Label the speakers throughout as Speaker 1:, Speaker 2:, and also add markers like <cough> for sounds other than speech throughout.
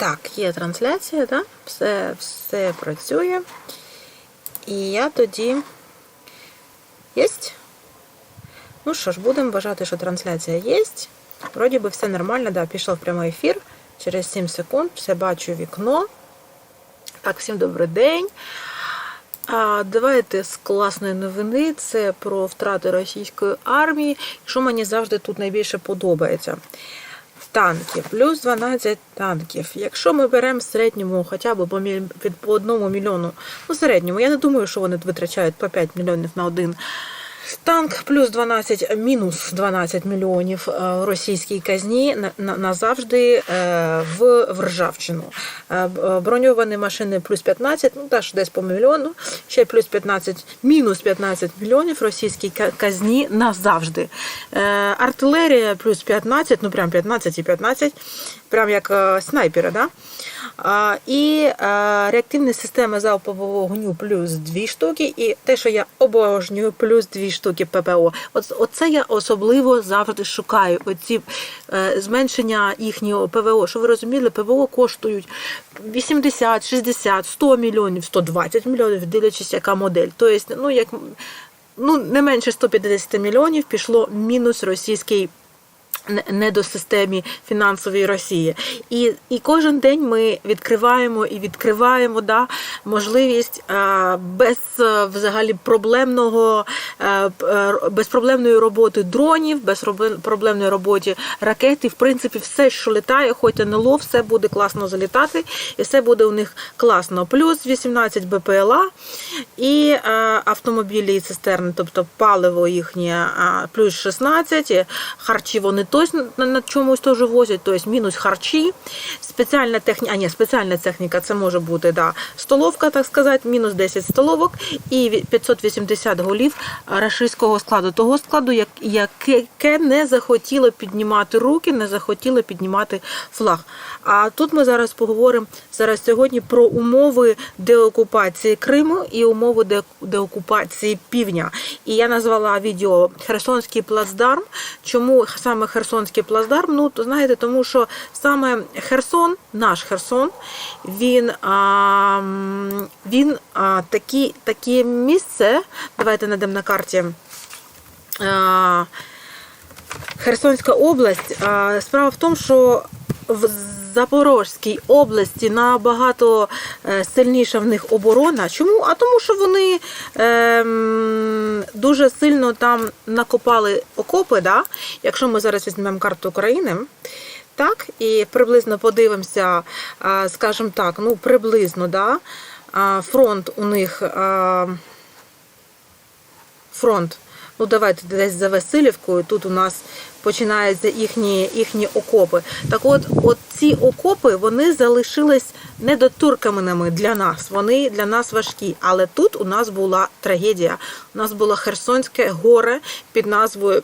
Speaker 1: Так, є трансляція, да? все, все працює. І я тоді. Єсть? Ну що ж, будемо вважати, що трансляція є. Вроді би все нормально, да, пішов прямий ефір. Через 7 секунд все бачу вікно. Так, всім добрий день. А, Давайте з класної новини. Це про втрати російської армії, що мені завжди тут найбільше подобається. Танків, плюс 12 танків. Якщо ми беремо в середньому хоча б по, міль- по одному мільйону, ну середньому, я не думаю, що вони витрачають по 5 мільйонів на один танк, плюс 12, мінус 12 мільйонів е, російській казні на- на- назавжди е, в, ржавчину. Е, Броньовані машини плюс 15, ну теж десь по мільйону, ще плюс 15, мінус 15 мільйонів російській казні назавжди. Артилерія плюс 15, ну прям 15 і 15, прям як снайпери, да? І реактивні системи залпового вогню плюс 2 штуки, і те, що я обожнюю, плюс 2 штуки ППО. От, оце я особливо завжди шукаю. Оці е, зменшення їхнього ПВО. Що ви розуміли, ПВО коштують 80, 60, 100 мільйонів, 120 мільйонів, дивлячись, яка модель. Тобто, ну, як, ну, не менше 150 мільйонів пішло мінус російський не- недосистемі фінансової Росії. І, і кожен день ми відкриваємо і відкриваємо да, можливість е, без е, взагалі проблемного, е, безпроблемної роботи дронів, без проблемної роботи ракет. І, в принципі, все, що літає, хоч НЛО, все буде класно залітати, і все буде у них класно. Плюс 18 БПЛА і автомобілі і цистерни, тобто паливо їхнє плюс 16, і харчі вони точно на, на чомусь теж возять, тобто мінус харчі, спеціальна техніка, а ні, спеціальна техніка це може бути да, столовка, так сказати, мінус 10 столовок і 580 голів рашистського складу, того складу, як, яке не захотіло піднімати руки, не захотіло піднімати флаг. А тут ми зараз поговоримо зараз сьогодні про умови деокупації Криму і умови де- деокупації півдня. І я назвала відео Херсонський плацдарм. Чому саме Херсонський плацдарм? Ну, то знаєте, тому що саме Херсон, наш Херсон, він, а, він а, такі, таке місце. Давайте найдемо на карті. А, Херсонська область. а, Справа в тому, що в Запорозькій області набагато е, сильніша в них оборона. Чому? А тому, що вони ем, дуже сильно там накопали окопи. Да? Якщо ми зараз візьмемо карту України, так, і приблизно подивимося, а, скажімо так, ну приблизно, да, а, фронт у них. фронт. Ну, давайте десь за Васильівкою. Тут у нас починаються їхні, їхні окопи. Так от, от ці окопи вони залишились недоторканими для нас. Вони для нас важкі. Але тут у нас була трагедія. У нас було Херсонське горе під назвою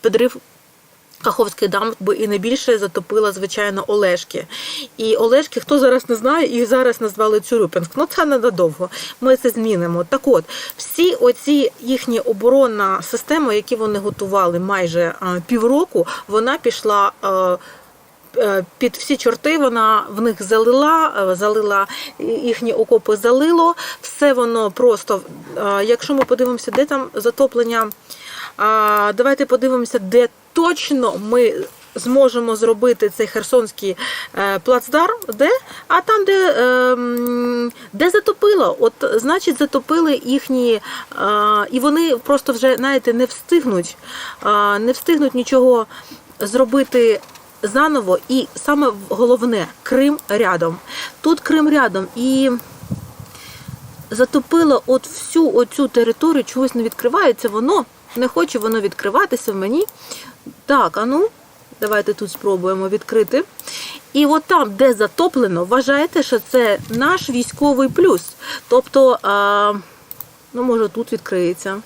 Speaker 1: Підрив Каховський дамб і не більше затопила, звичайно, Олешки. І Олешки, хто зараз не знає, їх зараз назвали Цюрюпінськ. Ну це ненадовго. Ми це змінимо. Так от, всі оці їхні оборонна система, які вони готували майже а, півроку, вона пішла. Е, Під всі чорти вона в них залила, е, залила їхні окопи залило. Все воно просто. е, Якщо ми подивимося, де там затоплення, давайте подивимося, де точно ми зможемо зробити цей херсонський плацдарм, де? А там, де, де затопило, от значить затопили їхні, і вони просто вже, знаєте, не встигнуть, не встигнуть нічого зробити. Заново, і саме головне Крим рядом. Тут Крим рядом. І затопило от всю оцю територію, чогось не відкривається, воно не хоче воно відкриватися в мені. Так, а ну, давайте тут спробуємо відкрити. І от там, де затоплено, вважаєте, що це наш військовий плюс. Тобто, а, ну, може, тут відкриється.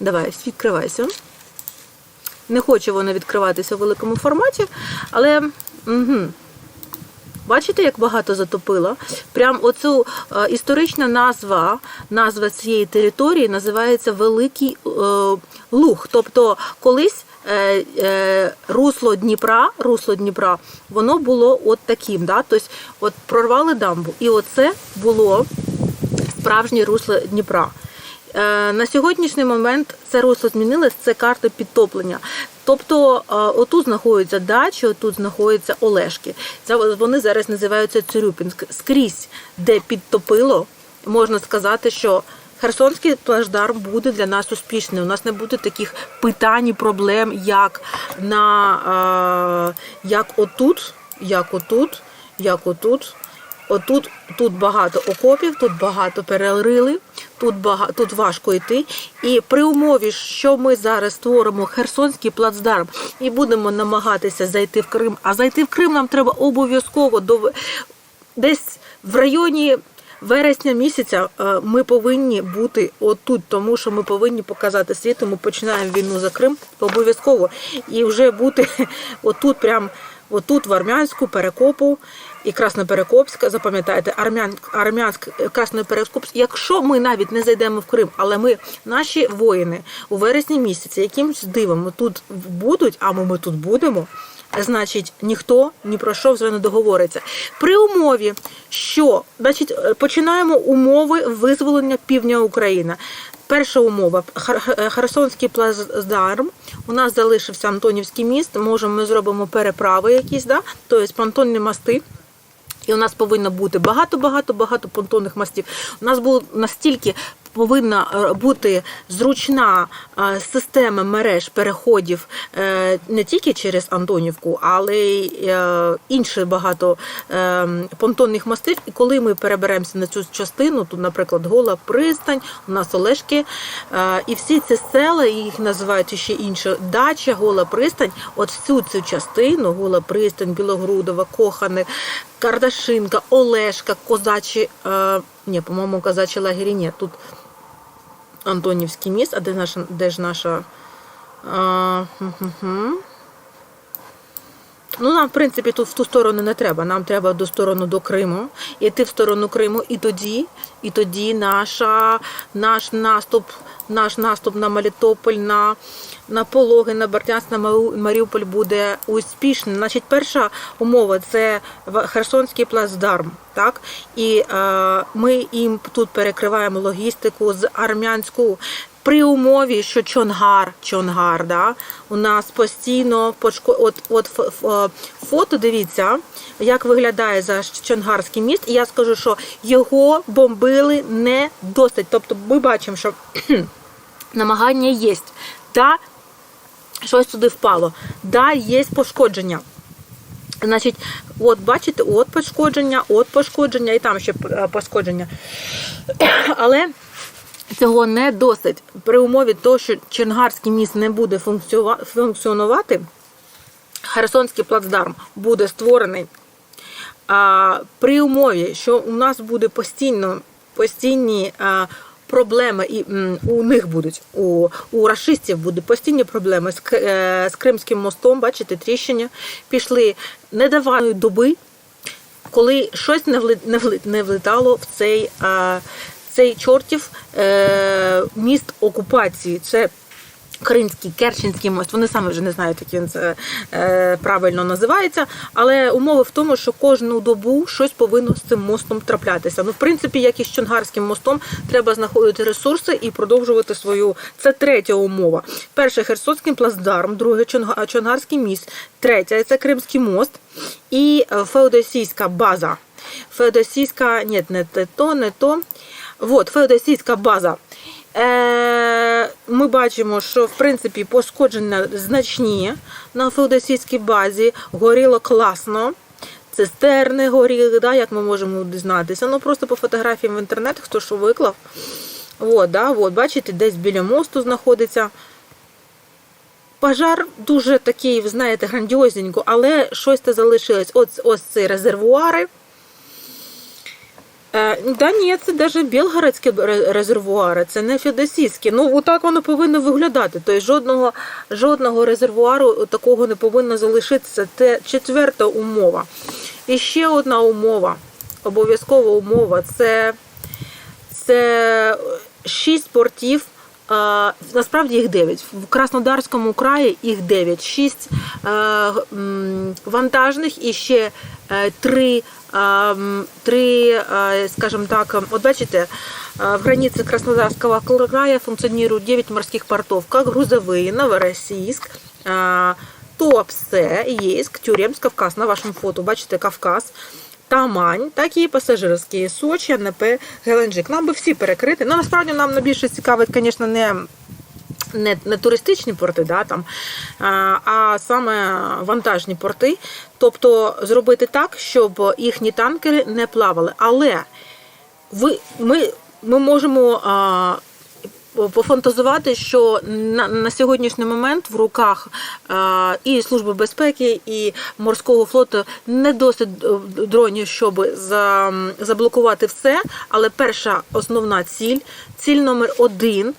Speaker 1: Давай, відкривайся. Не хоче воно відкриватися в великому форматі, але. Угу. Бачите, як багато затопило? Прям оцю е, історична назва, назва цієї території називається Великий е, Луг. Тобто колись е, е, русло Дніпра, русло Дніпра, воно було от таким. Да? Тобто от прорвали дамбу. І оце було справжнє русло Дніпра. Е, На сьогоднішній момент це русло змінилось, це карта підтоплення. Тобто е, отут знаходяться дачі, отут знаходяться Олешки. Це вони зараз називаються Цюрюпінськ. Скрізь, де підтопило, можна сказати, що Херсонський плацдарм буде для нас успішний. У нас не буде таких питань і проблем, як на е, як отут, як отут, як отут. Отут тут багато окопів, тут багато перерили, тут багато, тут важко йти. І при умові, що ми зараз створимо Херсонський плацдарм і будемо намагатися зайти в Крим, а зайти в Крим нам треба обов'язково до десь в районі. Вересня місяця е, ми повинні бути отут, тому що ми повинні показати світу. Ми починаємо війну за Крим обов'язково і вже бути <laughs> отут, прям отут в Армянську, Перекопу і Красноперекопська. Запам'ятайте, Армян, Армянськ, Красноперекопськ. Якщо ми навіть не зайдемо в Крим, але ми наші воїни у вересні місяці якимось дивом тут будуть, а ми, ми тут будемо. Значить, ніхто ні про що вже не договориться. При умові, що значить, е, починаємо умови визволення півдня України. Перша умова Хер- Херсонський плацдарм. У нас залишився Антонівський міст. Може, ми зробимо переправи якісь, да? тобто понтонні мости. І у нас повинно бути багато-багато багато понтонних мостів. У нас було настільки повинна е, бути зручна е, система мереж переходів е, не тільки через Антонівку, але й інше багато понтонних мостів. І коли ми переберемося на цю частину, тут, наприклад, Гола Пристань, у нас Олешки, і всі ці села, їх називають ще інше дача, Гола Пристань. От всю цю частину, Гола Пристань, Білогрудова, Кохани, Кардашинка, Олешка, Козачі, ні, по-моєму, Козачі лагері ні, тут Антонівський міст, а де наша, де ж наша. А, хм-хм-хм. Ну, нам, в принципі, тут в ту сторону не треба. Нам треба до сторону до Криму, йти в сторону Криму, і тоді, і тоді наша, наш наступ, наш наступ на Мелітополь, на, на Пологи, на Бертянськ, на Маріуполь буде успішним. Значить, перша умова це Херсонський плацдарм. Так? І е, ми їм тут перекриваємо логістику з армянську. При умові, що Чонгар, Чонгар, да, у нас постійно пошко... от, от ф- фото, дивіться, як виглядає за Чонгарський міст. І я скажу, що його бомбили не досить. Тобто ми бачимо, що <clears throat> намагання є. Да, щось туди впало. Да, є пошкодження. Значить, от бачите, от пошкодження, от пошкодження, і там ще е, пошкодження. <clears throat> Але цього не досить. При умові того, що Чернгарський міст не буде функціонувати, Херсонський плацдарм буде створений. А, при умові, що у нас буде постійно постійні проблеми, і у них будуть, у, у рашистів будуть постійні проблеми з, е, з Кримським мостом, бачите, тріщення пішли недаваної доби, коли щось не, вли, не, в цей, цей чортів е, міст окупації. Це Кримський, Керченський мост, вони самі вже не знають, як він це е, правильно називається. Але умови в тому, що кожну добу щось повинно з цим мостом траплятися. Ну, в принципі, як і з Чонгарським мостом, треба знаходити ресурси і продовжувати свою. Це третя умова. Перше Херсонський плацдарм, друге Чонгарський міст, третє це Кримський мост і е, Феодосійська база. Феодосійська, ні, не то, не то. Вот, Феодосійська база. Е, ми бачимо, що в принципі пошкодження значні на феодосійській базі, горіло класно. Цистерни горіли, да, як ми можемо дізнатися. Ну просто по фотографіям в інтернет, хто що виклав. От, да, от, бачите, десь біля мосту знаходиться. Пожар дуже такий, знаєте, грандіозненько, але щось залишилось. Ось, ось ці резервуари. Е, да ні, це навіть білгородські резервуари, це не феодосійські. Ну, отак воно повинно виглядати. Тобто жодного, жодного резервуару такого не повинно залишитися. Це четверта умова. І ще одна умова, обов'язкова умова це, це шість портів е, насправді їх 9. В Краснодарському краї їх 9. 6 е, вантажних і ще 3, три, е, скажем так, от бачите, е, в границе Краснодарского края функционируют 9 морских портов, как грузовые, Новороссийск, е, Туапсе, Єйськ, Тюремськ, Кавказ. На вашому фото бачите Кавказ. Тамань, так і пасажирські Сочі, НП, Геленджик. Нам би всі перекрити. Ну, насправді нам найбільше цікавить, звісно, не, не, не туристичні порти, да, там, а, саме вантажні порти. Тобто зробити так, щоб їхні танкери не плавали. Але ви, ми, ми можемо а, пофантазувати, що на, на сьогоднішній момент в руках а, і Служби безпеки, і морського флоту не досить е, дронів, щоб за, заблокувати все. Але перша основна ціль, ціль номер один.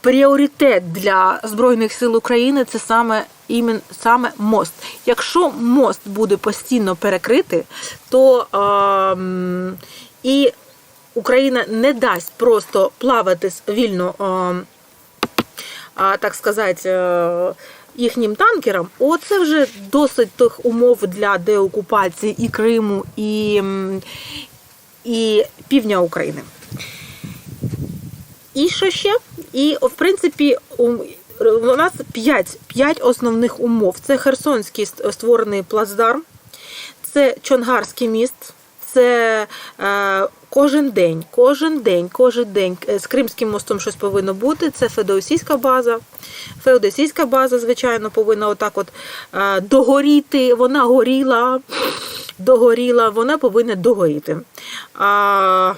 Speaker 1: Пріоритет для Збройних сил України це саме імен, саме мост. Якщо мост буде постійно перекритий, то ем, і Україна не дасть просто плавати вільно, ем, а, так сказати, е, їхнім танкерам, оце вже досить тих умов для деокупації і Криму, і, і півдня України. І що ще? І в принципі, у нас 5, 5 основних умов. Це Херсонський створений плацдарм, це Чонгарський міст, це е, кожен день, кожен день, кожен день е, з Кримським мостом щось повинно бути. Це Феодосійська база. Феодосійська база, звичайно, повинна отак от е, догоріти. Вона горіла, догоріла, вона повинна догоріти. А,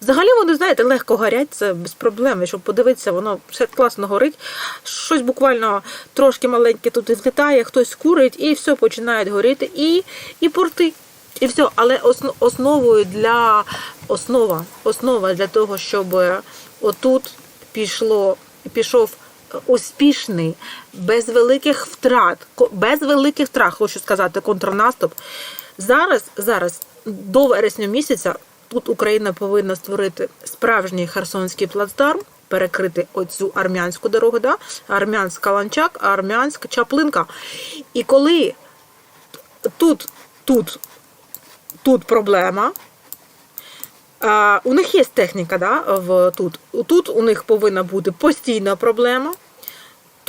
Speaker 1: Взагалі вони, знаєте, легко горять, це без проблем. Щоб подивитися, воно все класно горить. Щось буквально трошки маленьке тут злітає, хтось курить, і все починає горіти. І, і порти. І все. Але основою для основа, основа для того, щоб отут пішло, пішов успішний, без великих втрат, без великих втрат, хочу сказати, контрнаступ. Зараз, зараз до вересня місяця тут Україна повинна створити справжній херсонський плацдарм, перекрити оцю армянську дорогу, да? армянська ланчак, армянська чаплинка. І коли тут, тут, тут проблема. У них є техніка, да, в, тут. Тут у них повинна бути постійна проблема.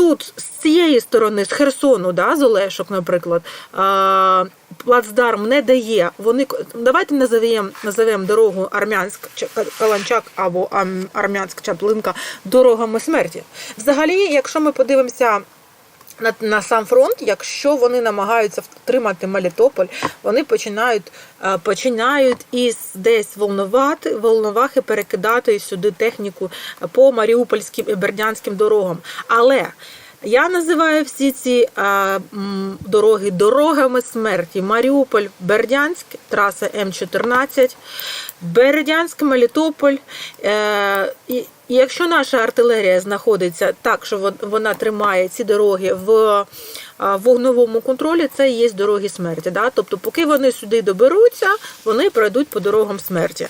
Speaker 1: Тут з цієї сторони, з Херсону, да, з Олешок, наприклад, а, плацдарм не дає. Вони давайте назовемо назовемо дорогу Армянськ Каланчак або Ам- Армянськ Чаплинка дорогами смерті. Взагалі, якщо ми подивимося на, на сам фронт, якщо вони намагаються втримати Мелітополь, вони починають, е, починають із десь волнувати, волновахи перекидати сюди техніку по маріупольським і бердянським дорогам. Але я називаю всі ці м, дороги дорогами смерті. Маріуполь, Бердянськ, траса М14, Бердянськ, Мелітополь. Е, і якщо наша артилерія знаходиться так, що вона тримає ці дороги в вогновому контролі, це і є дороги смерті. Да? Тобто, поки вони сюди доберуться, вони пройдуть по дорогам смерті.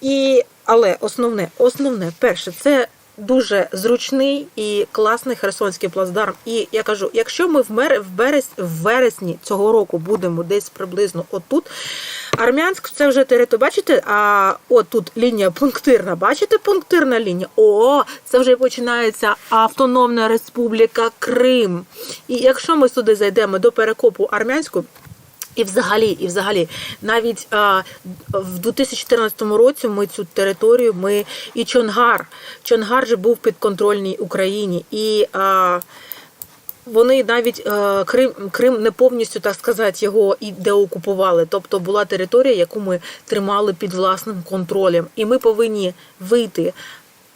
Speaker 1: І, але основне, основне, перше, це дуже зручний і класний херсонський плацдарм. І я кажу, якщо ми в, мер... в, вересні цього року будемо десь приблизно отут, Армянськ це вже територія, бачите, а от тут лінія пунктирна, бачите, пунктирна лінія. О, це вже починається Автономна Республіка Крим. І якщо ми сюди зайдемо до перекопу армянську, і взагалі, і взагалі, навіть а, в 2014 році ми цю територію, ми і Чонгар. Чонгар же був підконтрольній Україні. І а, вони навіть е, Крим, Крим не повністю, так сказати, його і деокупували. Тобто була територія, яку ми тримали під власним контролем. І ми повинні вийти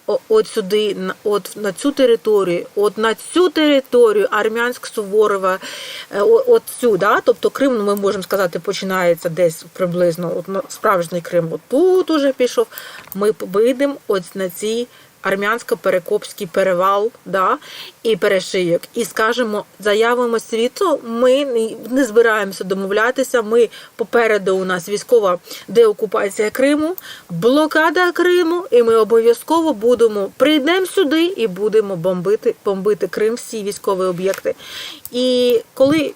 Speaker 1: от сюди, от на цю територію, от на цю територію Армянськ Суворова, е, от цю, да? тобто Крим, ну, ми можемо сказати, починається десь приблизно, от справжній Крим, от тут уже пішов. Ми вийдемо от на ці армянсько-перекопський перевал да, і перешийок. І скажемо, заявимо світу, ми не- збираємося домовлятися. Ми попереду у нас військова деокупація Криму, блокада Криму, і ми обов'язково будемо прийдемо сюди і будемо бомбити, бомбити Крим, всі військові об'єкти. І коли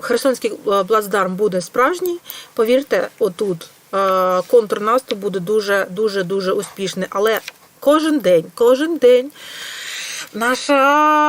Speaker 1: Херсонський е, плацдарм буде справжній, повірте, отут е, контрнаступ буде дуже дуже дуже успішний. Але кожен день, кожен день наша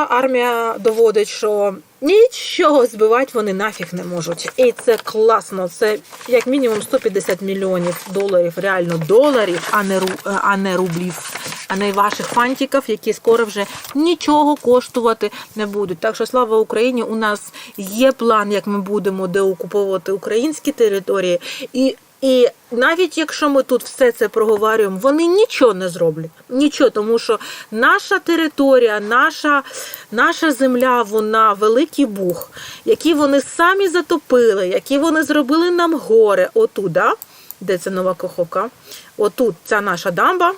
Speaker 1: армія доводить, що нічого збивати вони нафіг не можуть. І це класно. Це як мінімум 150 мільйонів доларів, реально доларів, а не ру- а не рублів. А не ваших фантиків, які скоро вже нічого коштувати не будуть. Так що слава Україні! У нас є план, як ми будемо деокуповувати українські території. І, і навіть якщо ми тут все це проговорюємо, вони нічого не зроблять. Нічого, тому що наша територія, наша, наша земля, вона великий бух, які вони самі затопили, які вони зробили нам горе. отуда, де це нова кохока? Отут ця наша дамба.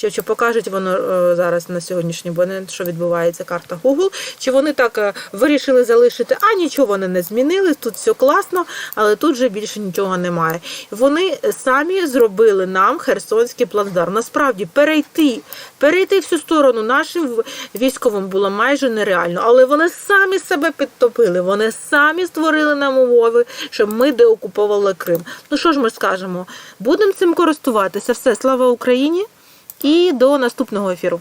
Speaker 1: Чи, чи покажуть воно е, зараз на сьогоднішній момент, що відбувається карта Google, чи вони так е, вирішили залишити, а нічого вони не змінили, тут все класно, але тут вже більше нічого немає. Вони самі зробили нам Херсонський плацдарм. Насправді перейти, перейти всю сторону нашим військовим було майже нереально, але вони самі себе підтопили, вони самі створили нам умови, щоб ми деокуповували Крим. Ну що ж ми скажемо? Будемо цим користуватися. Все, слава Україні! І до наступного ефіру.